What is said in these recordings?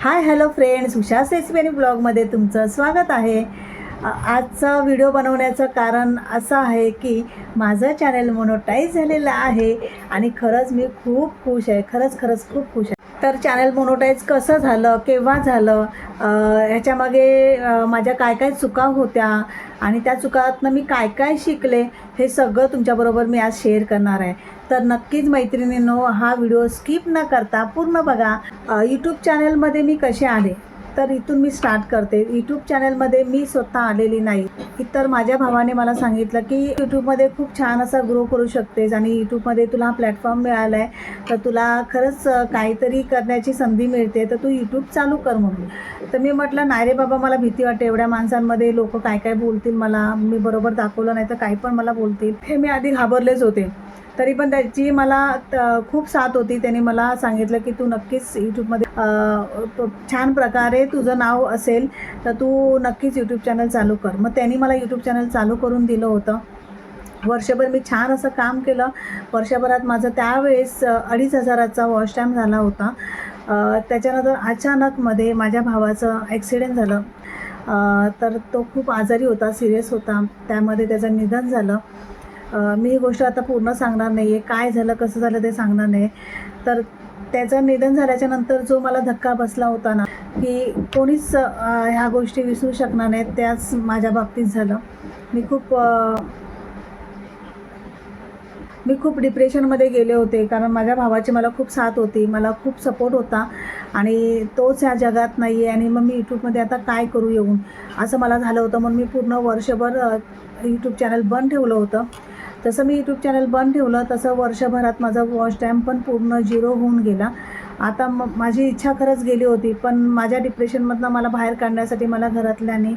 हाय hello friends Usha सेसपेनी ब्लॉगमध्ये तुमचं स्वागत आहे. आजचा व्हिडिओ बनवण्याचं कारण असं आहे की माझं चॅनल मोनोटाईज झालेलं आहे आणि खरंच मी खूप खुश आहे. खरंच खरंच खूप खुश आहे. तर चॅनल मोनोटाईज कसं झालं केव्हा झालं ह्याच्यामागे माझ्या काय काय चुका होत्या आणि त्या चुकातनं मी काय काय शिकले हे सगळं तुमच्याबरोबर मी आज शेअर करणार आहे. तर नक्कीच मैत्रिणींनो हा व्हिडिओ स्किप न करता पूर्ण बघा. यूट्यूब चॅनलमध्ये मी कसे आले? तर इथून मी स्टार्ट करते. यूट्यूब चॅनलमध्ये मी स्वतः आलेली नाही. तर माझ्या भावाने मला सांगितलं की यूट्यूबमध्ये खूप छान असा ग्रो करू शकतेस आणि यूट्यूबमध्ये तुला हा प्लॅटफॉर्म मिळाला आहे तर तुला खरंच काहीतरी करण्याची संधी मिळते तर तू यूट्यूब चालू कर म्हणून. तर मी म्हटलं नाही रे बाबा मला भीती वाटते. एवढ्या माणसांमध्ये लोक काय काय बोलतील मला? मी बरोबर दाखवलं नाही तर काही पण मला बोलतील. हे मी आधी घाबरलेच होते. तरी पण त्याची मला त- खूप साथ होती. त्याने मला सांगितलं की तू नक्कीच यूट्यूबमध्ये छान प्रकारे तुझं नाव असेल तर तू नक्कीच यूट्यूब चॅनल चालू कर. मग त्यांनी मला यूट्यूब चॅनल चालू करून दिलं होतं. वर्षभर मी छान असं काम केलं. वर्षभरात माझं त्यावेळेस अडीच हजाराचा वॉश टाईम झाला होता. त्याच्यानंतर अचानकमध्ये माझ्या भावाचं ॲक्सिडेंट झालं. तर तो खूप आजारी होता सिरियस होता. त्यामध्ये त्याचं निधन झालं. मी ही गोष्ट आता पूर्ण सांगणार नाही आहे काय झालं कसं झालं ते सांगणार नाही. तर त्याचं निधन झाल्याच्यानंतर जो मला धक्का बसला होता ना की कोणीच ह्या गोष्टी विसरू शकणार नाहीत. त्याच माझ्या बाबतीत झालं. मी खूप मी खूप डिप्रेशनमध्ये गेले होते. कारण माझ्या भावाची मला खूप साथ होती. मला खूप सपोर्ट होता. आणि तोच ह्या जगात नाही आहे आणि मग मी यूट्यूबमध्ये आता काय करू येऊन? असं मला झालं होतं. म्हणून मी पूर्ण वर्षभर यूट्यूब चॅनल बंद ठेवलं होतं. तसं मी यूट्यूब चॅनल बंद ठेवलं तसं वर्षभरात माझा वॉच टाईम पण पूर्ण झिरो होऊन गेला. आता म माझी इच्छा खरंच गेली होती पण माझ्या डिप्रेशनमधनं मला बाहेर काढण्यासाठी मला घरातल्याने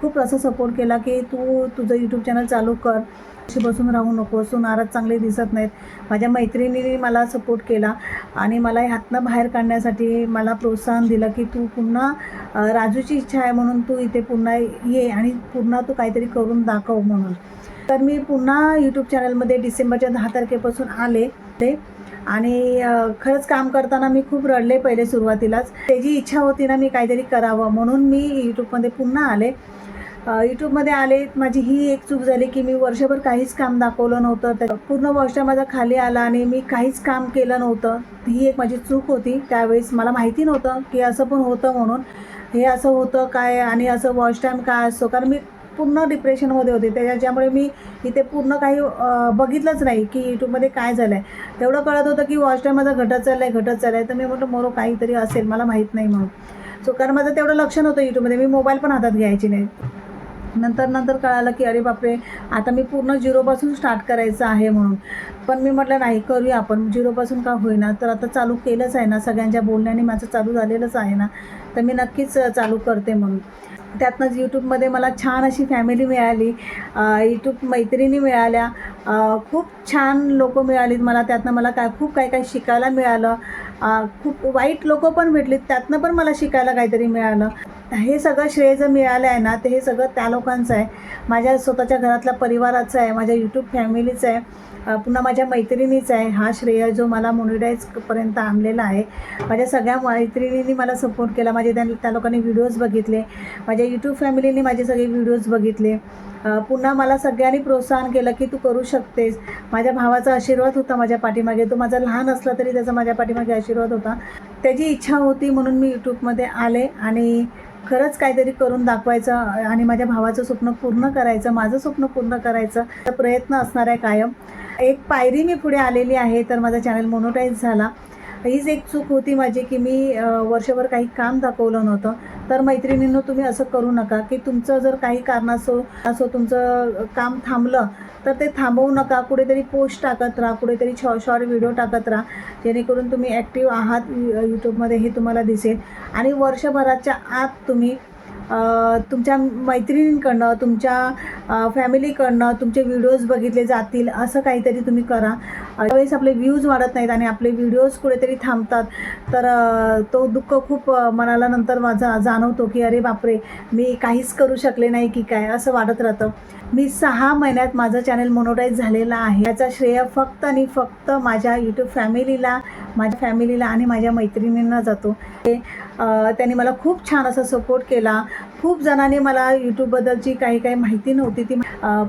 खूप असं सपोर्ट केला की तू तुझं यूट्यूब चॅनल चालू कर. अशी बसून राहू नकोस तू नाराज चांगले दिसत नाहीत. माझ्या मैत्रिणींनी मला सपोर्ट केला आणि मला ह्यातनं बाहेर काढण्यासाठी मला प्रोत्साहन दिलं की तू पुन्हा राजूची इच्छा आहे म्हणून तू इथे पुन्हा ये आणि पुन्हा तू काहीतरी करून दाखव म्हणून. तर मी पुन्हा यूट्यूब चॅनलमध्ये डिसेंबरच्या दहा तारखेपासून आले. ते आणि खरंच काम करताना मी खूप रडले पहिले सुरुवातीलाच. त्याची इच्छा होती ना मी काहीतरी करावं म्हणून मी यूट्यूबमध्ये पुन्हा आले. यूट्यूबमध्ये आले माझी ही एक चूक झाली की मी वर्षभर काहीच काम दाखवलं नव्हतं. तर पूर्ण वर्ष माझा खाली आला आणि मी काहीच काम केलं नव्हतं. ही एक माझी चूक होती. त्यावेळेस मला माहिती नव्हतं की असं पण होतं म्हणून. हे असं होतं काय आणि असं वॉच टाईम काय असतो? कारण मी पूर्ण डिप्रेशनमध्ये होते. त्याच्यामुळे मी इथे पूर्ण काही बघितलंच नाही की यूट्यूबमध्ये काय झालं आहे तेवढं कळत होतं की वॉच टाईम माझा घटत चालला आहे घटत चालला आहे तर मी म्हटलं मोरो काहीतरी असेल मला माहीत नाही म्हणून. सो कारण माझं तेवढं लक्ष नव्हतं यूट्यूबमध्ये मी मोबाईल पण हातात घ्यायची नाही. नंतर नंतर कळालं की अरे बापरे आता मी पूर्ण झिरोपासून स्टार्ट करायचं आहे म्हणून. पण मी म्हटलं नाही करूया आपण. झिरोपासून का होईना? तर आता चालू केलंच आहे ना. सगळ्यांच्या बोलण्याने माझं चालू झालेलंच आहे ना. तर मी नक्कीच चालू करते म्हणून. त्यातनंच यूट्यूबमध्ये मला छान अशी फॅमिली मिळाली यूट्यूब मैत्रिणी मिळाल्या खूप छान लोक मिळालीत मला त्यातनं मला काय खूप काय काय शिकायला मिळालं खूप वाईट लोक पण भेटलीत त्यातनं पण मला शिकायला काहीतरी मिळालं. हे सगळं श्रेय जर मिळालं आहे ना ते हे सगळं त्या लोकांचं आहे. माझ्या स्वतःच्या घरातल्या परिवाराचं आहे माझ्या यूट्यूब फॅमिलीचं आहे पुन्हा माझ्या मैत्रिणीचं आहे. हा श्रेय जो मला मोनिटाईजपर्यंत आणलेला आहे. माझ्या सगळ्या मैत्रिणींनी मला सपोर्ट केला. माझे त्या त्या लोकांनी व्हिडिओज बघितले. माझ्या यूट्यूब फॅमिलीने माझे सगळे व्हिडिओज बघितले. पुन्हा मला सगळ्यांनी प्रोत्साहन केलं की तू करू शकतेस. माझ्या भावाचा आशीर्वाद होता माझ्या पाठीमागे. तो माझा लहान असला तरी त्याचा माझ्या पाठीमागे आशीर्वाद होता. त्याची इच्छा होती म्हणून मी यूट्यूबमध्ये आले आणि खरंच काहीतरी करून दाखवायचं आणि माझ्या भावाचं स्वप्न पूर्ण करायचं माझं स्वप्न पूर्ण करायचं तर प्रयत्न असणार आहे कायम. एक पायरी मी पुढे आलेली आहे तर माझा चॅनल मोनोटाईज झाला. हीच एक चूक होती माझी की मी वर्षभर काही काम दाखवलं नव्हतं. तर मैत्रिणींनो तुम्ही असं करू नका की तुमचं जर काही कारणासो असो तुमचं काम थांबलं तर ते थांबवू नका कुठेतरी पोस्ट टाकत राहा कुठेतरी शॉ शॉर्ट व्हिडिओ टाकत राहा जेणेकरून तुम्ही ॲक्टिव्ह आहात यूट्यूबमध्ये हे तुम्हाला दिसेल. आणि वर्षभराच्या आत तुम्ही तुमच्या मैत्रिणींकडनं तुमच्या फॅमिलीकडनं तुमचे व्हिडिओज बघितले जातील असं काहीतरी तुम्ही करा. त्यावेळेस आपले व्ह्यूज वाढत नाहीत आणि आपले व्हिडिओज कुठेतरी थांबतात तर तो दुःख खूप मनाला नंतर माझा जाणवतो की अरे बापरे मी काहीच करू शकले नाही की काय असं वाटत राहतं. मी सहा महिन्यात माझं चॅनल मोनोटाईज झालेलं आहे. याचा श्रेय फक्त आणि फक्त माझ्या यूट्यूब फॅमिलीला माझ्या फॅमिलीला आणि माझ्या मैत्रिणींना जातो. ते त्यांनी मला खूप छान असा सपोर्ट केला. खूप जणांनी मला यूट्यूबबद्दलची काही काही माहिती नव्हती. ती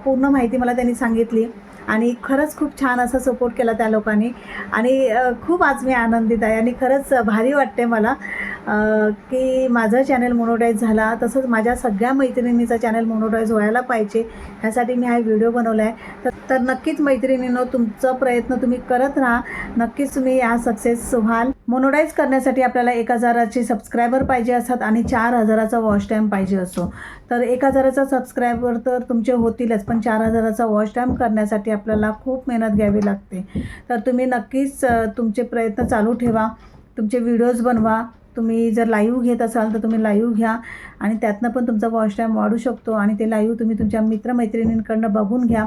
पूर्ण माहिती मला त्यांनी सांगितली. आणि खरंच खूप छान असा सपोर्ट केला त्या लोकांनी. आणि खूप आज मी आनंदित आहे. आणि खरंच भारी वाटते मला. की माझं चॅनल मोनोटाईज झाला तसंच माझ्या सगळ्या मैत्रिणीचा चॅनल मोनोटाईज व्हायला पाहिजे ह्यासाठी मी हा व्हिडिओ बनवला आहे तर तर नक्कीच मैत्रिणींनो तुमचा प्रयत्न तुम्ही करत राहा. नक्कीच तुम्ही या सक्सेस व्हाल. मोनोटाईज करण्यासाठी आपल्याला एक हजाराचे सबस्क्रायबर पाहिजे असतात आणि चार हजाराचा वॉच टाईम पाहिजे असतो. तर एक हजाराचा सबस्क्रायबर तर तुमचे होतीलच पण चार हजाराचा वॉच टाईम करण्यासाठी आपल्याला खूप मेहनत घ्यावी लागते. तर तुम्ही नक्कीच तुमचे प्रयत्न चालू ठेवा. तुमचे व्हिडिओज बनवा. तुम्ही जर लाईव्ह घेत असाल तर तुम्ही लाईव्ह घ्या आणि त्यातनं पण तुमचा वॉच टाईम वाढू शकतो आणि ते लाईव्ह तुम्ही तुमच्या मित्रमैत्रिणींकडनं बघून घ्या.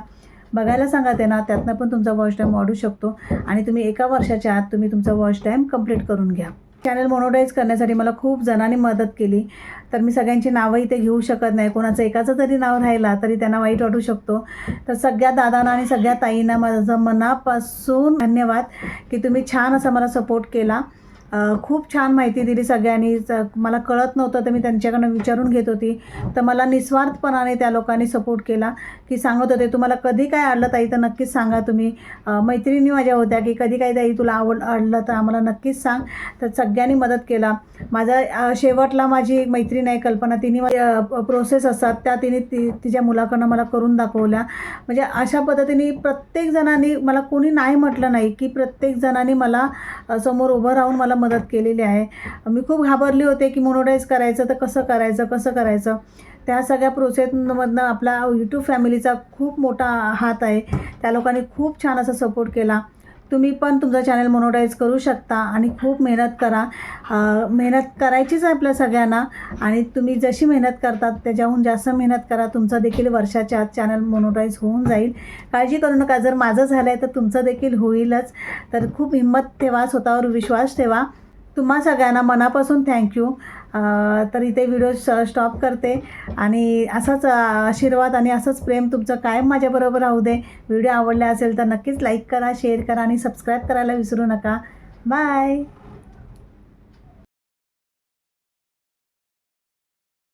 बघायला सांगा त्यांना त्यातनं पण तुमचा वॉच टाईम वाढू शकतो आणि तुम्ही एका वर्षाच्या आत तुम्ही तुमचा वॉच टाईम कंप्लीट करून घ्या. चॅनल मोनोटाईज करण्यासाठी मला खूप जणांनी मदत केली. तर मी सगळ्यांची नावं इथे घेऊ शकत नाही. कोणाचं एकाचं तरी नाव राहिला तरी त्यांना वाईट वाटू शकतो. तर सगळ्या दादांना आणि सगळ्या ताईंना माझं मनापासून धन्यवाद की तुम्ही छान असा मला सपोर्ट केला. खूप छान माहिती दिली सगळ्यांनी. मला कळत नव्हतं तर मी त्यांच्याकडनं विचारून घेत होती. तर मला निस्वार्थपणाने त्या लोकांनी सपोर्ट केला की सांगत होते तुम्हाला कधी काय अडलं ताई? तर नक्कीच सांगा तुम्ही. मैत्रिणी माझ्या होत्या की कधी काही ताई तुला आवड अडलं तर आम्हाला नक्कीच सांग. तर सगळ्यांनी मदत केला. माझा शेवटला माझी एक मैत्रीण आहे कल्पना. तिने प्रोसेस असतात त्या तिने ती तिच्या मुलाकडनं मला करून दाखवल्या. म्हणजे अशा पद्धतीने प्रत्येक जणांनी मला कोणी नाही म्हटलं नाही की प्रत्येक जणांनी मला समोर उभं राहून मला मदत केलेली आहे. मी खूप घाबरली होते की मोनोटाईज करायचं तर कसं करायचं कसं करायचं? त्या सगळ्या प्रोसेसमधनं आपला यूट्यूब फॅमिलीचा खूप मोठा हात आहे. त्या लोकांनी खूप छान असा सपोर्ट केला. तुम्ही पण तुमचा चॅनल मोनोटाईज करू शकता आणि खूप मेहनत करा. मेहनत करायचीच आहे आपल्या सगळ्यांना आणि तुम्ही जशी मेहनत करतात त्याच्याहून जास्त मेहनत करा. तुमचा देखील वर्षाच्या आत चॅनल मोनोटाईज होऊन जाईल. काळजी करू नका जर माझं झालं आहे तर तुमचं देखील होईलच. तर खूप हिंमत ठेवा स्वतःवर विश्वास ठेवा. तुम्हा सगळ्यांना मनापासून थँक्यू तर इथे व्हिडिओ स्टॉप करते. आणि असाच आशीर्वाद आणि असंच प्रेम तुमचं कायम माझ्याबरोबर राहू दे. व्हिडिओ आवडला असेल तर नक्कीच लाईक करा शेअर करा आणि सबस्क्राईब करायला विसरू नका. बाय